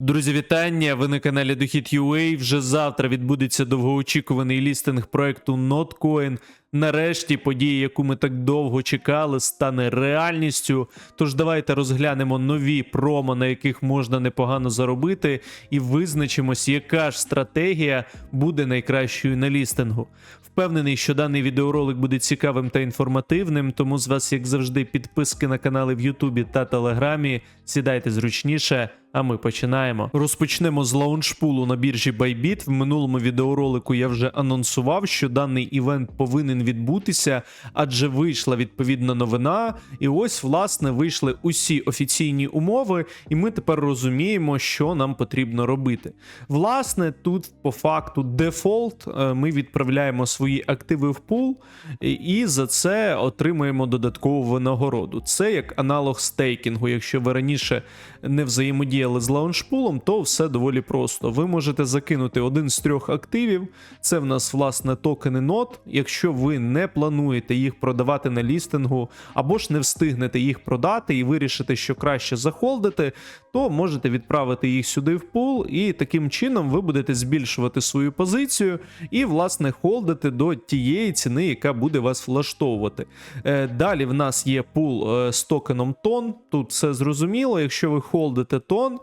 Друзі, вітання! Ви на каналі Дохід.UA. Вже завтра відбудеться довгоочікуваний лістинг проекту NotCoin. Нарешті подія, яку ми так довго чекали, стане реальністю. Тож давайте розглянемо нові промо, на яких можна непогано заробити, і визначимось, яка ж стратегія буде найкращою на лістингу. Впевнений, що даний відеоролик буде цікавим та інформативним, тому з вас, як завжди, підписки на канали в Ютубі та Телеграмі. Сідайте зручніше. А ми починаємо. Розпочнемо з лаунчпулу на біржі Bybit. В минулому відеоролику я вже анонсував, що даний івент повинен відбутися, адже вийшла відповідна новина. І ось, власне, вийшли усі офіційні умови, і ми тепер розуміємо, що нам потрібно робити. Власне, тут по факту дефолт. е, Ми відправляємо свої активи в пул, і- за це отримуємо додаткову винагороду. Це як аналог стейкінгу. Якщо ви раніше не взаємодіяли з лаунчпулом, то все доволі просто. Ви можете закинути один з трьох активів. Це в нас власне токени NOT. Якщо ви не плануєте їх продавати на лістингу, або ж не встигнете їх продати і вирішите, що краще захолдити, то можете відправити їх сюди в пул, і таким чином ви будете збільшувати свою позицію і, власне, холдити до тієї ціни, яка буде вас влаштовувати. Е, Далі в нас є пул е, з токеном тон. Тут все зрозуміло. Якщо ви холдите тон,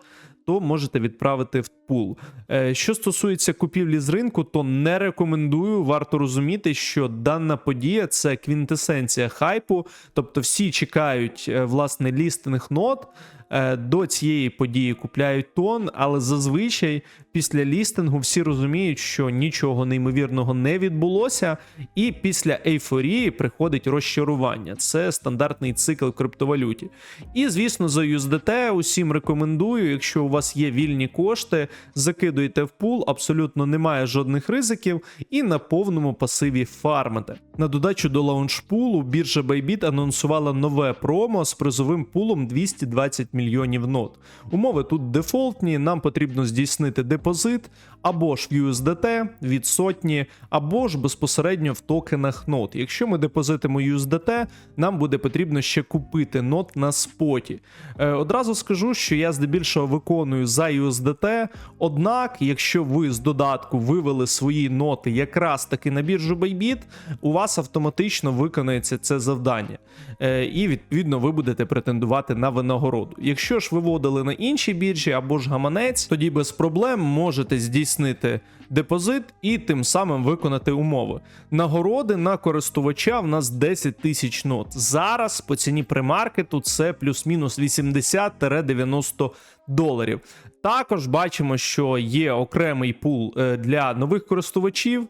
то можете відправити в пул. Е, Що стосується купівлі з ринку, то не рекомендую. Варто розуміти, що дана подія це квінтесенція хайпу, тобто всі чекають е, власне лістинг нот. Е, До цієї події купляють тон, але зазвичай після лістингу всі розуміють, що нічого неймовірного не відбулося, і після ейфорії приходить розчарування. Це стандартний цикл криптовалюті. І звісно, за USDT усім рекомендую, якщо у вас є вільні кошти, закидуйте в пул, абсолютно немає жодних ризиків, і на повному пасиві фармите. На додачу до лаунчпулу біржа Bybit анонсувала нове промо з призовим пулом 220 мільйонів нот. Умови тут дефолтні, нам потрібно здійснити депозит або ж в USDT від сотні, або ж безпосередньо в токенах нот. Якщо ми депозитимо USDT, нам буде потрібно ще купити нот на споті. Е, одразу скажу, що я здебільшого виконую за USDT, однак, якщо ви з додатку вивели свої ноти якраз таки на біржу Bybit, у вас автоматично виконається це завдання. Е, і відповідно ви будете претендувати на винагороду. Якщо ж виводили на іншій біржі або ж гаманець, тоді без проблем можете здійснити депозит і тим самим виконати умови. Нагороди на користувача в нас 10 тисяч нот. Зараз по ціні примаркету це плюс-мінус 80-90 доларів. Також бачимо, що є окремий пул е, для нових користувачів.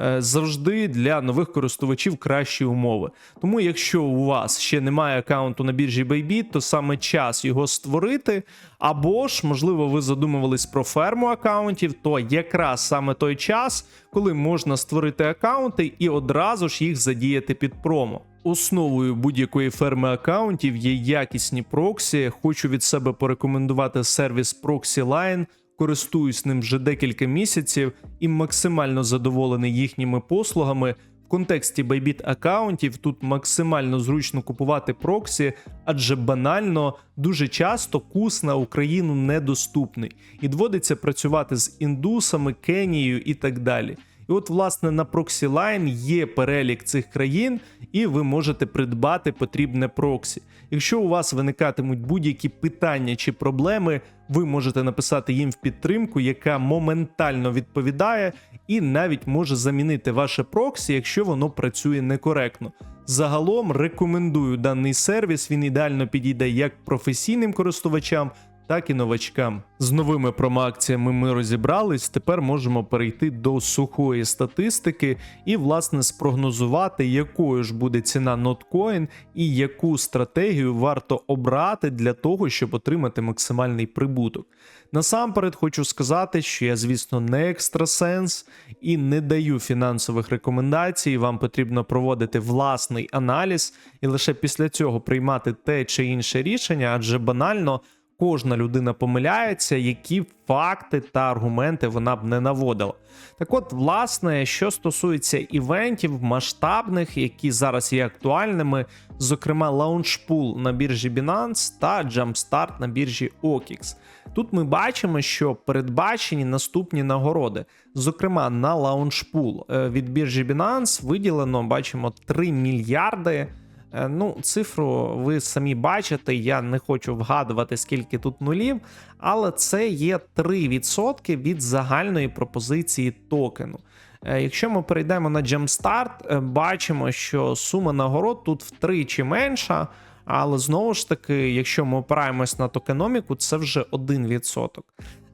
Е, Завжди для нових користувачів кращі умови. Тому, якщо у вас ще немає аккаунту на біржі Bybit, то саме час його створити. Або ж, можливо, ви задумувались про ферму аккаунтів, то якраз саме той час, коли можна створити аккаунти і одразу ж їх задіяти під промо. Основою будь-якої ферми аккаунтів є якісні проксі. Хочу від себе порекомендувати сервіс ProxyLine. Користуюсь ним вже декілька місяців і максимально задоволений їхніми послугами. В контексті Bybit аккаунтів тут максимально зручно купувати проксі, адже банально дуже часто кус на Україну недоступний і доводиться працювати з індусами, Кенією і так далі. І от, власне, на ProxyLine є перелік цих країн, і ви можете придбати потрібне проксі. Якщо у вас виникатимуть будь-які питання чи проблеми, ви можете написати їм в підтримку, яка моментально відповідає і навіть може замінити ваше проксі, якщо воно працює некоректно. Загалом рекомендую даний сервіс. Він ідеально підійде як професійним користувачам, так і новачкам. З новими промоакціями ми розібрались. Тепер можемо перейти до сухої статистики і, власне, спрогнозувати, якою ж буде ціна NotCoin і яку стратегію варто обрати для того, щоб отримати максимальний прибуток. Насамперед хочу сказати, що я, звісно, не екстрасенс і не даю фінансових рекомендацій. Вам потрібно проводити власний аналіз і лише після цього приймати те чи інше рішення, адже банально кожна людина помиляється, які факти та аргументи вона б не наводила. Так от, власне, що стосується івентів масштабних, які зараз є актуальними, зокрема Launchpool на біржі Binance та Jumpstart на біржі OKX. Тут ми бачимо, що передбачені наступні нагороди. Зокрема, на Launchpool е, від біржі Binance виділено, бачимо, 3 мільярди. Е, Ну, цифру ви самі бачите, я не хочу вгадувати, скільки тут нулів, але це є 3% від загальної пропозиції токену. Е, Якщо ми перейдемо на Jumpstart, е, бачимо, що сума нагород тут втричі менша, але знову ж таки, якщо ми опираємось на токеноміку, це вже 1%.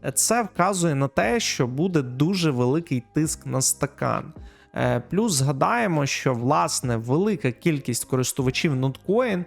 Е, Це вказує на те, що буде дуже великий тиск на стакан. Е, Плюс згадаємо, що власне велика кількість користувачів Notcoin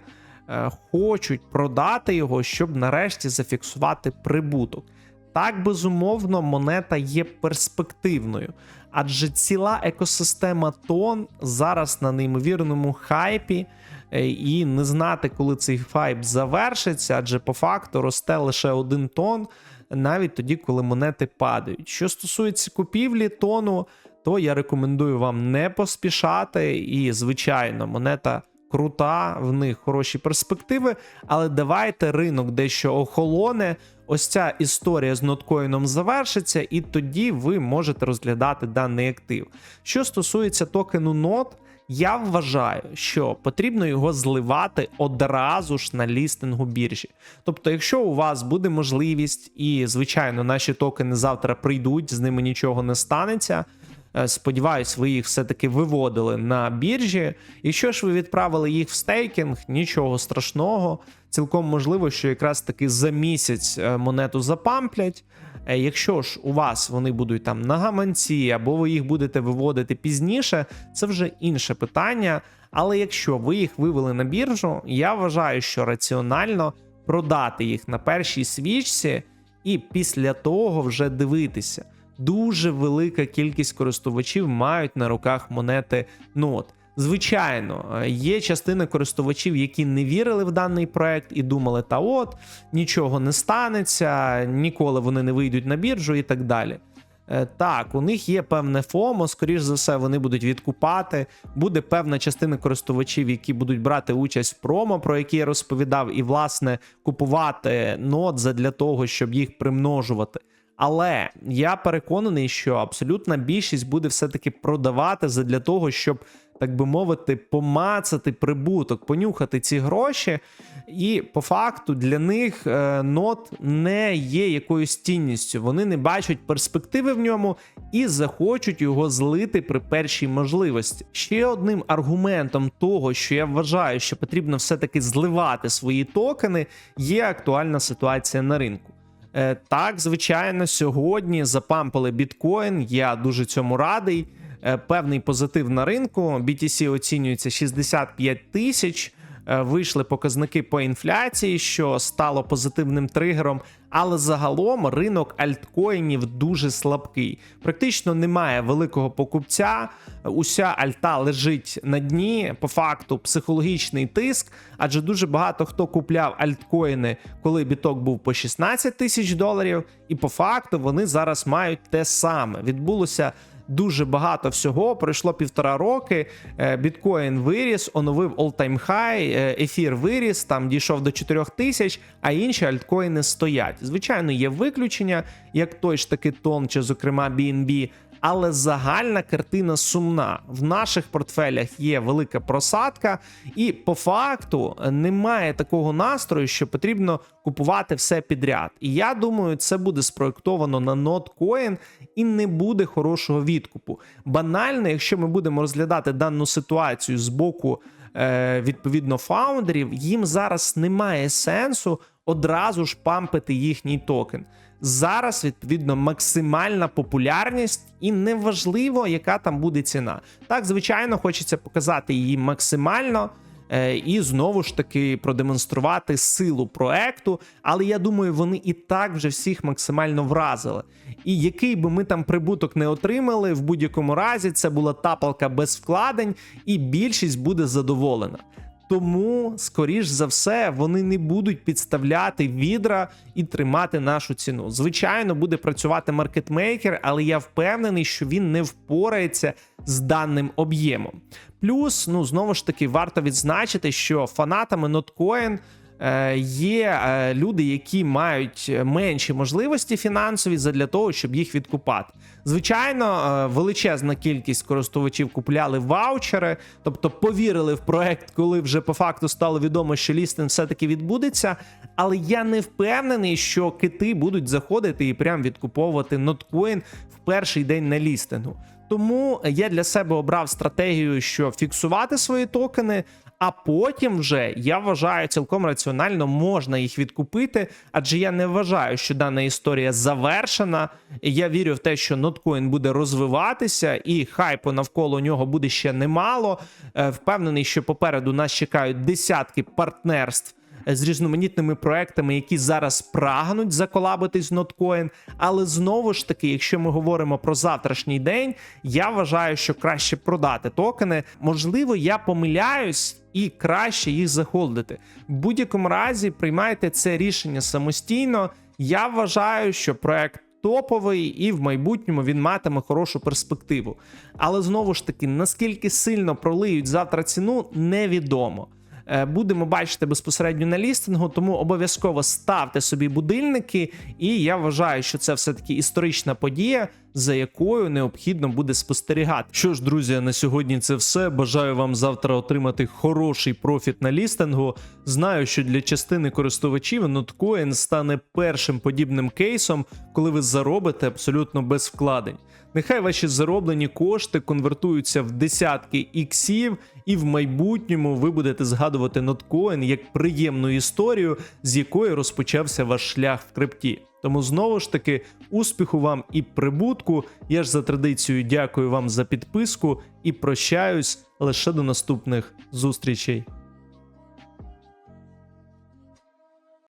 е, хочуть продати його, щоб нарешті зафіксувати прибуток. Так, безумовно, монета є перспективною, адже ціла екосистема тон зараз на неймовірному хайпі, е, і не знати, коли цей хайп завершиться, адже по факту росте лише один тон, навіть тоді, коли монети падають. Що стосується купівлі тону, то я рекомендую вам не поспішати. І, звичайно, монета крута, в них хороші перспективи. Але давайте ринок дещо охолоне. Ось ця історія з ноткоїном завершиться, і тоді ви можете розглядати даний актив. Що стосується токену нот, я вважаю, що потрібно його зливати одразу ж на лістингу біржі. Тобто, якщо у вас буде можливість, і звичайно, наші токени завтра прийдуть, з ними нічого не станеться. Е, Сподіваюсь, ви їх все-таки виводили на біржі. Якщо ж ви відправили їх в стейкінг, нічого страшного. Цілком можливо, що якраз таки за місяць е, монету запамплять. Е, Якщо ж у вас вони будуть там на гаманці, або ви їх будете виводити пізніше, це вже інше питання. Але якщо ви їх вивели на біржу, я вважаю, що раціонально продати їх на першій свічці і після того вже дивитися. Дуже велика кількість користувачів мають на руках монети нот. Звичайно, е, є частина користувачів, які не вірили в даний проект і думали, та от нічого не станеться, ніколи вони не вийдуть на біржу і так далі. Е, Так, у них є певне ФОМО, скоріш за все, вони будуть відкупати. Буде певна частина користувачів, які будуть брати участь в промо, про які я розповідав, і, власне, купувати нот для того, щоб їх примножувати. Але я переконаний, що абсолютна більшість буде все-таки продавати для того, щоб, так би мовити, помацати прибуток, понюхати ці гроші. І по факту для них е, нот не є якоюсь цінністю. Вони не бачать перспективи в ньому і захочуть його злити при першій можливості. Ще одним аргументом того, що я вважаю, що потрібно все-таки зливати свої токени, є актуальна ситуація на ринку. Е, Так, звичайно, сьогодні запампили біткоін. Я дуже цьому радий. Е, Певний позитив на ринку. BTC оцінюється 65 тисяч. Е, Вийшли показники по інфляції, що стало позитивним тригером. Але загалом ринок альткоїнів дуже слабкий. Практично немає великого покупця. Уся альта лежить на дні. По факту психологічний тиск, адже дуже багато хто купляв альткоїни, коли біток був по 16 тисяч доларів. І по факту вони зараз мають те саме. Відбулося дуже багато всього. Пройшло півтора роки. е, Біткоін виріс, оновив all-time high, е, ефір виріс, там дійшов до 4 тисяч, а інші альткоїни стоять. Звичайно, є виключення, як той ж таки тон, чи, зокрема, BNB. Але загальна картина сумна. В наших портфелях є велика просадка, і по факту немає такого настрою, що потрібно купувати все підряд. І я думаю, це буде спроєктовано на NotCoin і не буде хорошого відкупу. Банально, якщо ми будемо розглядати дану ситуацію з боку е, відповідно фаундерів, їм зараз немає сенсу одразу ж пампити їхній токен. Зараз відповідно максимальна популярність, і неважливо, яка там буде ціна. Так, звичайно, хочеться показати її максимально. е, І знову ж таки продемонструвати силу проекту. Але я думаю, вони і так вже всіх максимально вразили. І який би ми там прибуток не отримали, в будь-якому разі це була тапалка без вкладень, і більшість буде задоволена. Тому, скоріш за все, вони не будуть підставляти відра і тримати нашу ціну. Звичайно, буде працювати маркетмейкер, але я впевнений, що він не впорається з даним об'ємом. Плюс, ну знову ж таки, варто відзначити, що фанатами Notcoin є е, люди, які мають менші можливості фінансові для того, щоб їх відкупати. Звичайно, е, величезна кількість користувачів купляли ваучери, тобто повірили в проект, коли вже по факту стало відомо, що лістинг все-таки відбудеться. Але я не впевнений, що кити будуть заходити і прям відкуповувати ноткоін в перший день на лістингу. Тому я для себе обрав стратегію, що фіксувати свої токени. А потім вже я вважаю цілком раціонально можна їх відкупити, адже я не вважаю, що дана історія завершена. Я вірю в те, що ноткоін буде розвиватися, і хайпу навколо нього буде ще немало. Е, Впевнений, що попереду нас чекають десятки партнерств з різноманітними проектами, які зараз прагнуть заколабитись з Notcoin. Але знову ж таки, якщо ми говоримо про завтрашній день, я вважаю, що краще продати токени. Можливо, я помиляюсь. І краще їх захолдити. В будь-якому разі приймайте це рішення самостійно. Я вважаю, що проект топовий, і в майбутньому він матиме хорошу перспективу. Але знову ж таки, наскільки сильно пролиють завтра ціну, невідомо. Е, Будемо бачити безпосередньо на лістингу, тому обов'язково ставте собі будильники. І я вважаю, що це все-таки історична подія, за якою необхідно буде спостерігати. Що ж, друзі, на сьогодні це все. Бажаю вам завтра отримати хороший профіт на лістингу. Знаю, що для частини користувачів Notcoin стане першим подібним кейсом, коли ви заробите абсолютно без вкладень. Нехай ваші зароблені кошти конвертуються в десятки іксів, і в майбутньому ви будете згадувати Notcoin як приємну історію, з якої розпочався ваш шлях в крипті. Тому знову ж таки успіху вам і прибутку. Я ж за традицією дякую вам за підписку і прощаюсь лише до наступних зустрічей.